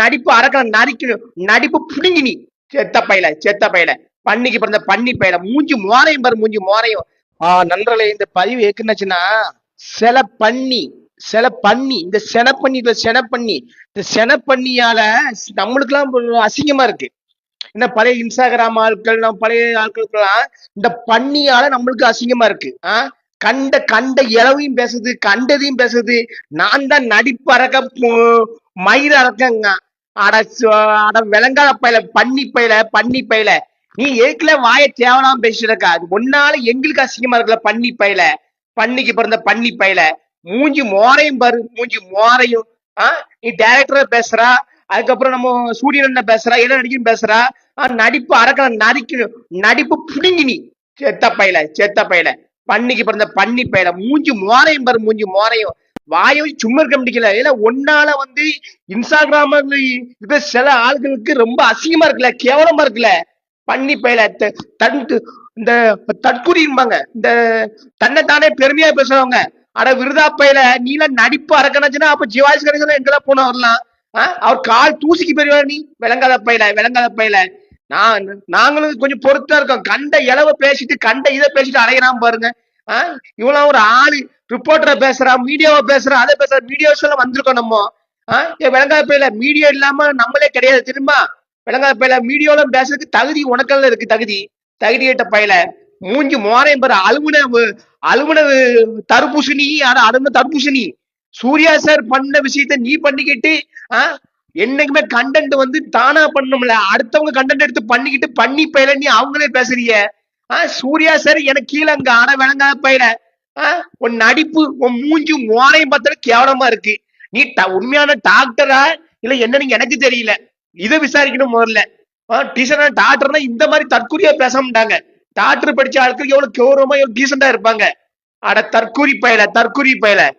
நடிப்பு அரக்க நரிக்கணும் நடிப்பு புடுங்கி நீ. செத்த பையல செத்த பையல. பண்ணிக்கு பிறந்த பண்ணி பையல. மூஞ்சி மோரையும் பாரு மூஞ்சி மோரையும். ஆஹ் நண்பர்களே இந்த பதிவு எக்குன்னாச்சுன்னா சில பண்ணி சில பண்ணி இந்த சென பண்ணி இந்த சென பண்ணி இந்த சென பண்ணியால நம்மளுக்கெல்லாம் அசிங்கமா இருக்கு. என்ன பழைய இன்ஸ்டாகிராம் ஆட்கள் நம்ம பழைய ஆட்களுக்கெல்லாம் இந்த பண்ணியால நம்மளுக்கு அசிங்கமா இருக்கு. ஆஹ் கண்ட கண்ட இளவையும் பேசுது கண்டதையும் பேசுது. நான் தான் நடிப்பறக்க மயிர் அறக்கங்க அட அட விளங்காத பையல பண்ணி பையல பண்ணி பையல. நீ ஏற்கல வாய தேவலாம் பேசிட்டு அது ஒன்னால எங்களுக்கு அசிங்கமா இருக்குல்ல பண்ணி பையல. பண்ணிக்கு பிறந்த பண்ணி பையல. மூஞ்சி மோரையும் பாரு மூஞ்சி மோரையும். ஆஹ் நீ டைரக்டரா பேசுறா அதுக்கப்புறம் நம்ம சூரியன் என்ன பேசுறா என்ன நடிக்கும் பேசுறா? நடிப்பு அறக்கல நரிக்கணும் நடிப்பு புடுங்கி நீ. செத்த பையல செத்த பையல. பண்ணிக்கு பிறந்த பண்ணி பையல. மூஞ்சி மோரையும் பாரு மூஞ்சி மோரையும். வாயை சும்மா இருக்க முடியல. ஏன்னா ஒன்னால வந்து இன்ஸ்டாகிராம்ல இருக்கிற சில ஆளுகளுக்கு ரொம்ப அசிங்கமா இருக்குல்ல கேவலமா இருக்குல்ல. பண்ணி பயில த- தன் இந்த தற்குறிம்பாங்க இந்த தன்னைத்தானே பெருமையா பேசுறவங்க. அட விருதா பையல நீலாம் நடிப்பு அறக்கணுச்சுன்னா அப்ப சிவாஜி கணேசன் எங்கெல்லாம் போன வரலாம் ஆ? அவர் கால் தூசிக்கு பெரியவா நீ விளங்காத பையல விளங்காத பயில. நான் நாங்களும் கொஞ்சம் பொறுத்தா இருக்கோம். கண்ட இளவ பேசிட்டு கண்ட இதை பேசிட்டு அலையறான் பாருங்க. ஆ? ஒரு ஆளு ரிப்போர்ட்டரை பேசுறான் மீடியாவை பேசுறான் அதை பேசுற மீடியா எல்லாம் வந்திருக்கோம் நம்ம. ஆ? ஏ விளங்காத மீடியா இல்லாம நம்மளே கிடையாது தெரியுமா? விளங்காத பையல மீடியாவில பேசுறதுக்கு தகுதி உனக்கல்ல இருக்கு தகுதி. தகுதி கேட்ட பையல. மூஞ்சி மோரையும் பாரு அலுமின வ- அலுமின தர்பூசணி அது அலுமின தர்பூசணி? சூர்யா சார் பண்ண விஷயத்த நீ பண்ணிக்கிட்டு ஆ? என்னைக்குமே கண்டென்ட் வந்து தானா பண்ணணும்ல. அடுத்தவங்க கண்டென்ட் எடுத்து பண்ணிக்கிட்டு பண்ணி பயில நீ அவங்களே பேசுறீங்க. சூர்யா சார் எனக்கு கீழே அங்க ஆட விளங்காத பயிர ஆ உன் நடிப்பு உன் மூஞ்சி மோரையும் பார்த்தா கேவலமா இருக்கு. நீ ட- உண்மையான டாக்டரா இல்ல என்னன்னு எனக்கு தெரியல. இதை விசாரிக்கணும் முதல்ல. டீசனா டாக்டர்னா இந்த மாதிரி தற்கொலையா பேச மாட்டாங்க. டாக்டர் படிச்ச ஆட்கள் எவ்வளவு கௌரவமா எவ்வளவு டீசெண்டா இருப்பாங்க. அட தற்கூரி பயல தற்கூரி பயல.